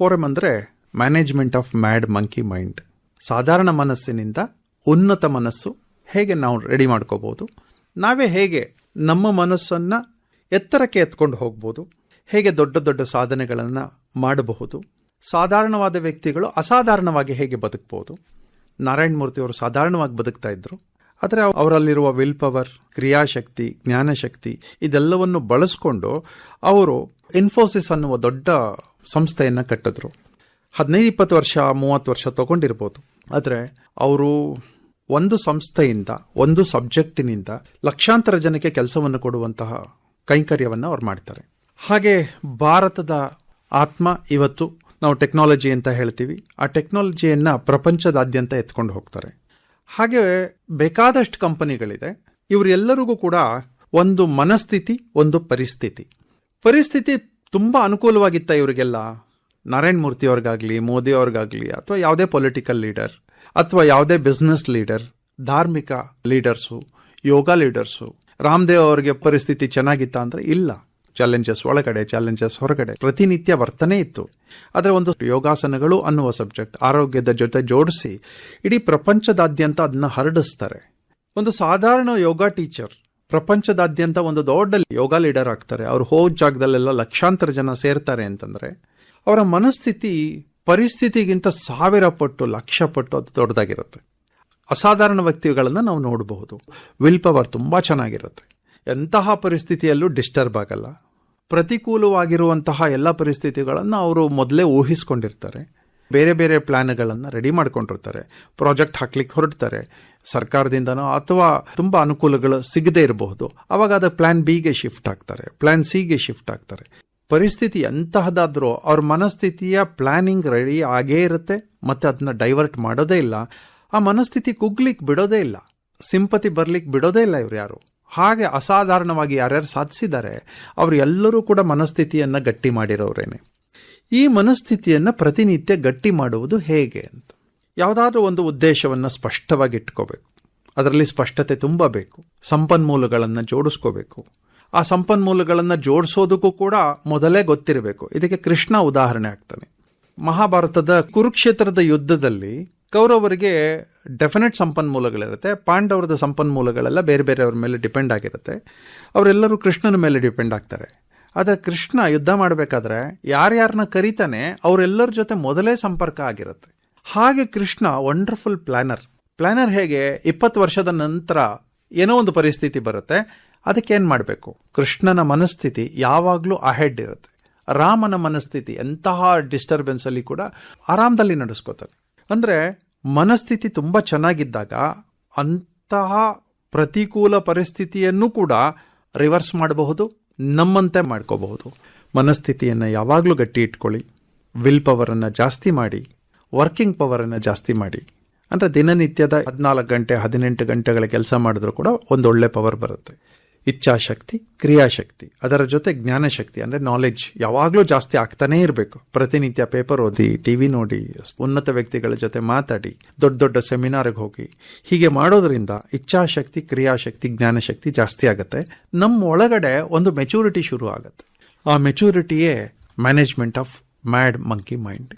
Forum ಅಂದರೆ management of mad monkey mind. ಸಾಧಾರಣ ಮನಸ್ಸಿನಿಂದ ಉನ್ನತ ಮನಸ್ಸು ಹೇಗೆ ನಾವು ರೆಡಿ ಮಾಡ್ಕೋಬಹುದು? ನಾವೇ ಹೇಗೆ ನಮ್ಮ ಮನಸ್ಸನ್ನು ಎತ್ತರಕ್ಕೆ ಎತ್ಕೊಂಡು ಹೋಗ್ಬೋದು? ಹೇಗೆ ದೊಡ್ಡ ದೊಡ್ಡ ಸಾಧನೆಗಳನ್ನು ಮಾಡಬಹುದು? ಸಾಧಾರಣವಾದ ವ್ಯಕ್ತಿಗಳು ಅಸಾಧಾರಣವಾಗಿ ಹೇಗೆ ಬದುಕ್ಬೋದು? ನಾರಾಯಣ ಮೂರ್ತಿ ಅವರು ಸಾಧಾರಣವಾಗಿ ಬದುಕ್ತಾ ಇದ್ರು. ಆದರೆ ಅವರಲ್ಲಿರುವ ವಿಲ್ ಪವರ್ ಕ್ರಿಯಾಶಕ್ತಿ, ಜ್ಞಾನಶಕ್ತಿ ಇದೆಲ್ಲವನ್ನು ಬಳಸ್ಕೊಂಡು ಅವರು ಇನ್ಫೋಸಿಸ್ ಅನ್ನುವ ದೊಡ್ಡ ಸಂಸ್ಥೆಯನ್ನು ಕಟ್ಟಿದ್ರು. ಹದಿನೈದು, ಇಪ್ಪತ್ತು ವರ್ಷ, ಮೂವತ್ತು ವರ್ಷ ತಗೊಂಡಿರ್ಬೋದು. ಆದರೆ ಅವರು ಒಂದು ಸಂಸ್ಥೆಯಿಂದ, ಒಂದು ಸಬ್ಜೆಕ್ಟಿನಿಂದ ಲಕ್ಷಾಂತರ ಜನಕ್ಕೆ ಕೆಲಸವನ್ನು ಕೊಡುವಂತಹ ಕೈಂಕರ್ಯವನ್ನು ಅವ್ರು ಮಾಡ್ತಾರೆ. ಹಾಗೆ ಭಾರತದ ಆತ್ಮ ಇವತ್ತು ನಾವು ಟೆಕ್ನಾಲಜಿ ಅಂತ ಹೇಳ್ತೀವಿ. ಆ ಟೆಕ್ನಾಲಜಿಯನ್ನು ಪ್ರಪಂಚದಾದ್ಯಂತ ಎತ್ಕೊಂಡು ಹೋಗ್ತಾರೆ. ಹಾಗೆ ಬೇಕಾದಷ್ಟು ಕಂಪನಿಗಳಿದೆ. ಇವರೆಲ್ಲರಿಗೂ ಕೂಡ ಒಂದು ಮನಸ್ಥಿತಿ, ಒಂದು ಪರಿಸ್ಥಿತಿ. ಪರಿಸ್ಥಿತಿ ತುಂಬಾ ಅನುಕೂಲವಾಗಿತ್ತ ಇವರಿಗೆಲ್ಲ. ನಾರಾಯಣ ಮೂರ್ತಿ ಅವ್ರಿಗಾಗ್ಲಿ, ಮೋದಿ ಅವ್ರಿಗಾಗ್ಲಿ, ಅಥವಾ ಯಾವುದೇ ಪೊಲಿಟಿಕಲ್ ಲೀಡರ್ ಅಥವಾ ಯಾವುದೇ ಬಿಸ್ನೆಸ್ ಲೀಡರ್ ಧಾರ್ಮಿಕ ಲೀಡರ್ಸು ಯೋಗ ಲೀಡರ್ಸು ರಾಮದೇವ್ ಅವರಿಗೆ ಪರಿಸ್ಥಿತಿ ಚೆನ್ನಾಗಿತ್ತ ಅಂದ್ರೆ ಇಲ್ಲ. ಚಾಲೆಂಜಸ್ ಒಳಗಡೆ ಚಾಲೆಂಜಸ್ ಹೊರಗಡೆ, ಪ್ರತಿನಿತ್ಯ ವರ್ತನೆ ಇತ್ತು. ಆದರೆ ಒಂದು ಯೋಗಾಸನಗಳು ಅನ್ನುವ ಸಬ್ಜೆಕ್ಟ್ ಆರೋಗ್ಯದ ಜೊತೆ ಜೋಡಿಸಿ, ಇಡೀ ಪ್ರಪಂಚದಾದ್ಯಂತ ಅದನ್ನ ಹರಡಿಸ್ತಾರೆ. ಒಂದು ಸಾಧಾರಣ ಯೋಗ ಟೀಚರ್ ಪ್ರಪಂಚದಾದ್ಯಂತ ಒಂದು ದೊಡ್ಡ ಯೋಗ ಲೀಡರ್ ಆಗ್ತಾರೆ. ಅವ್ರು ಹೋ ಜಾಗದಲ್ಲೆಲ್ಲ ಲಕ್ಷಾಂತರ ಜನ ಸೇರ್ತಾರೆ ಅಂತಂದ್ರೆ, ಅವರ ಮನಸ್ಥಿತಿ ಪರಿಸ್ಥಿತಿಗಿಂತ ಸಾವಿರ ಪಟ್ಟು, ಲಕ್ಷ ಪಟ್ಟು ಅದು ದೊಡ್ಡದಾಗಿರುತ್ತೆ. ಅಸಾಧಾರಣ ವ್ಯಕ್ತಿಗಳನ್ನು ನಾವು ನೋಡಬಹುದು. ವಿಲ್ ಪವರ್ ತುಂಬಾ ಚೆನ್ನಾಗಿರುತ್ತೆ. ಎಂತಹ ಪರಿಸ್ಥಿತಿಯಲ್ಲೂ ಡಿಸ್ಟರ್ಬ್ ಆಗಲ್ಲ. ಪ್ರತಿಕೂಲವಾಗಿರುವಂತಹ ಎಲ್ಲ ಪರಿಸ್ಥಿತಿಗಳನ್ನು ಅವರು ಮೊದಲೇ ಊಹಿಸ್ಕೊಂಡಿರ್ತಾರೆ. ಬೇರೆ ಬೇರೆ ಪ್ಲಾನ್ಗಳನ್ನು ರೆಡಿ ಮಾಡ್ಕೊಂಡಿರ್ತಾರೆ. ಪ್ರಾಜೆಕ್ಟ್ ಹಾಕ್ಲಿಕ್ಕೆ ಹೊರಡ್ತಾರೆ. ಸರ್ಕಾರದಿಂದನೋ ಅಥವಾ ತುಂಬಾ ಅನುಕೂಲಗಳು ಸಿಗದೇ ಇರಬಹುದು. ಅವಾಗ ಅದು ಪ್ಲಾನ್ ಬಿಗೆ ಶಿಫ್ಟ್ ಆಗ್ತಾರೆ. ಪ್ಲಾನ್ ಸಿಗೆ ಶಿಫ್ಟ್ ಆಗ್ತಾರೆ. ಪರಿಸ್ಥಿತಿ ಎಂತಹದಾದ್ರೂ ಅವ್ರ ಮನಸ್ಥಿತಿಯ ಪ್ಲಾನಿಂಗ್ ರೆಡಿ ಆಗೇ ಇರುತ್ತೆ. ಮತ್ತೆ ಅದನ್ನ ಡೈವರ್ಟ್ ಮಾಡೋದೇ ಇಲ್ಲ. ಆ ಮನಸ್ಥಿತಿ ಕುಗ್ಲಿಕ್ಕೆ ಬಿಡೋದೇ ಇಲ್ಲ. ಸಿಂಪತಿ ಬರ್ಲಿಕ್ಕೆ ಬಿಡೋದೇ ಇಲ್ಲ ಇವ್ರು ಯಾರು. ಹಾಗೆ ಅಸಾಧಾರಣವಾಗಿ ಯಾರ್ಯಾರು ಸಾಧಿಸಿದ್ದಾರೆ ಅವರು ಎಲ್ಲರೂ ಕೂಡ ಮನಸ್ಥಿತಿಯನ್ನ ಗಟ್ಟಿ ಮಾಡಿರೋರೇನೆ. ಈ ಮನಸ್ಥಿತಿಯನ್ನ ಪ್ರತಿನಿತ್ಯ ಗಟ್ಟಿ ಮಾಡುವುದು ಹೇಗೆ ಅಂತ. ಯಾವುದಾದ್ರೂ ಒಂದು ಉದ್ದೇಶವನ್ನು ಸ್ಪಷ್ಟವಾಗಿ ಇಟ್ಕೋಬೇಕು. ಅದರಲ್ಲಿ ಸ್ಪಷ್ಟತೆ ತುಂಬ ಬೇಕು ಸಂಪನ್ಮೂಲಗಳನ್ನು ಜೋಡಿಸ್ಕೋಬೇಕು. ಆ ಸಂಪನ್ಮೂಲಗಳನ್ನು ಜೋಡಿಸೋದಕ್ಕೂ ಕೂಡ ಮೊದಲೇ ಗೊತ್ತಿರಬೇಕು. ಇದಕ್ಕೆ ಕೃಷ್ಣ ಉದಾಹರಣೆ ಆಗ್ತಾನೆ. ಮಹಾಭಾರತದ ಕುರುಕ್ಷೇತ್ರದ ಯುದ್ಧದಲ್ಲಿ ಕೌರವರಿಗೆ ಡೆಫಿನೆಟ್ ಸಂಪನ್ಮೂಲಗಳಿರುತ್ತೆ. ಪಾಂಡವರದ ಸಂಪನ್ಮೂಲಗಳೆಲ್ಲ ಬೇರೆ ಬೇರೆಯವ್ರ ಮೇಲೆ ಡಿಪೆಂಡ್ ಆಗಿರುತ್ತೆ. ಅವರೆಲ್ಲರೂ ಕೃಷ್ಣನ ಮೇಲೆ ಡಿಪೆಂಡ್ ಆಗ್ತಾರೆ. ಆದರೆ ಕೃಷ್ಣ ಯುದ್ಧ ಮಾಡಬೇಕಾದ್ರೆ ಯಾರ್ಯಾರನ್ನ ಕರೀತಾನೆ ಅವರೆಲ್ಲರ ಜೊತೆ ಮೊದಲೇ ಸಂಪರ್ಕ ಆಗಿರುತ್ತೆ. ಹಾಗೆ ಕೃಷ್ಣ ವಂಡರ್ಫುಲ್ ಪ್ಲಾನರ್ ಪ್ಲಾನರ್ ಹೇಗೆ ಇಪ್ಪತ್ತು ವರ್ಷದ ನಂತರ ಏನೋ ಒಂದು ಪರಿಸ್ಥಿತಿ ಬರುತ್ತೆ, ಅದಕ್ಕೆ ಏನು ಮಾಡಬೇಕು? ಕೃಷ್ಣನ ಮನಸ್ಥಿತಿ ಯಾವಾಗಲೂ ಅಹೆಡ್ ಇರುತ್ತೆ. ರಾಮನ ಮನಸ್ಥಿತಿ ಎಂತಹ ಡಿಸ್ಟರ್ಬೆನ್ಸ್ ಅಲ್ಲಿ ಕೂಡ ಆರಾಮದಲ್ಲಿ ನಡೆಸ್ಕೋತಾರೆ ಅಂದರೆ ಮನಸ್ಥಿತಿ ತುಂಬಾ ಚೆನ್ನಾಗಿದ್ದಾಗ ಅಂತಹ ಪ್ರತಿಕೂಲ ಪರಿಸ್ಥಿತಿಯನ್ನು ಕೂಡ ರಿವರ್ಸ್ ಮಾಡಬಹುದು, ನಮ್ಮಂತೆ ಮಾಡ್ಕೋಬಹುದು. ಮನಸ್ಥಿತಿಯನ್ನು ಯಾವಾಗಲೂ ಗಟ್ಟಿ ಇಟ್ಕೊಳ್ಳಿ. ವಿಲ್ ಪವರನ್ನು ಜಾಸ್ತಿ ಮಾಡಿ. ವರ್ಕಿಂಗ್ ಪವರನ್ನು ಜಾಸ್ತಿ ಮಾಡಿ. ಅಂದರೆ ದಿನನಿತ್ಯದ ಹದಿನಾಲ್ಕು ಗಂಟೆ, ಹದಿನೆಂಟು ಗಂಟೆಗಳ ಕೆಲಸ ಮಾಡಿದ್ರೂ ಕೂಡ ಒಂದೊಳ್ಳೆ ಪವರ್ ಬರುತ್ತೆ. ಇಚ್ಛಾಶಕ್ತಿ, ಕ್ರಿಯಾಶಕ್ತಿ, ಅದರ ಜೊತೆ ಜ್ಞಾನಶಕ್ತಿ, ಅಂದರೆ ನಾಲೆಡ್ಜ್ ಯಾವಾಗಲೂ ಜಾಸ್ತಿ ಆಗ್ತಾನೇ ಇರಬೇಕು. ಪ್ರತಿನಿತ್ಯ ಪೇಪರ್ ಓದಿ ಟಿವಿ ನೋಡಿ, ಉನ್ನತ ವ್ಯಕ್ತಿಗಳ ಜೊತೆ ಮಾತಾಡಿ, ದೊಡ್ಡ ದೊಡ್ಡ ಸೆಮಿನಾರ್ಗೆ ಹೋಗಿ. ಹೀಗೆ ಮಾಡೋದ್ರಿಂದ ಇಚ್ಛಾಶಕ್ತಿ, ಕ್ರಿಯಾಶಕ್ತಿ, ಜ್ಞಾನಶಕ್ತಿ ಜಾಸ್ತಿ ಆಗುತ್ತೆ. ನಮ್ಮ ಒಳಗಡೆ ಒಂದು ಮೆಚುರಿಟಿ ಶುರು ಆಗುತ್ತೆ. ಆ ಮೆಚುರಿಟಿಯೇ management of mad monkey mind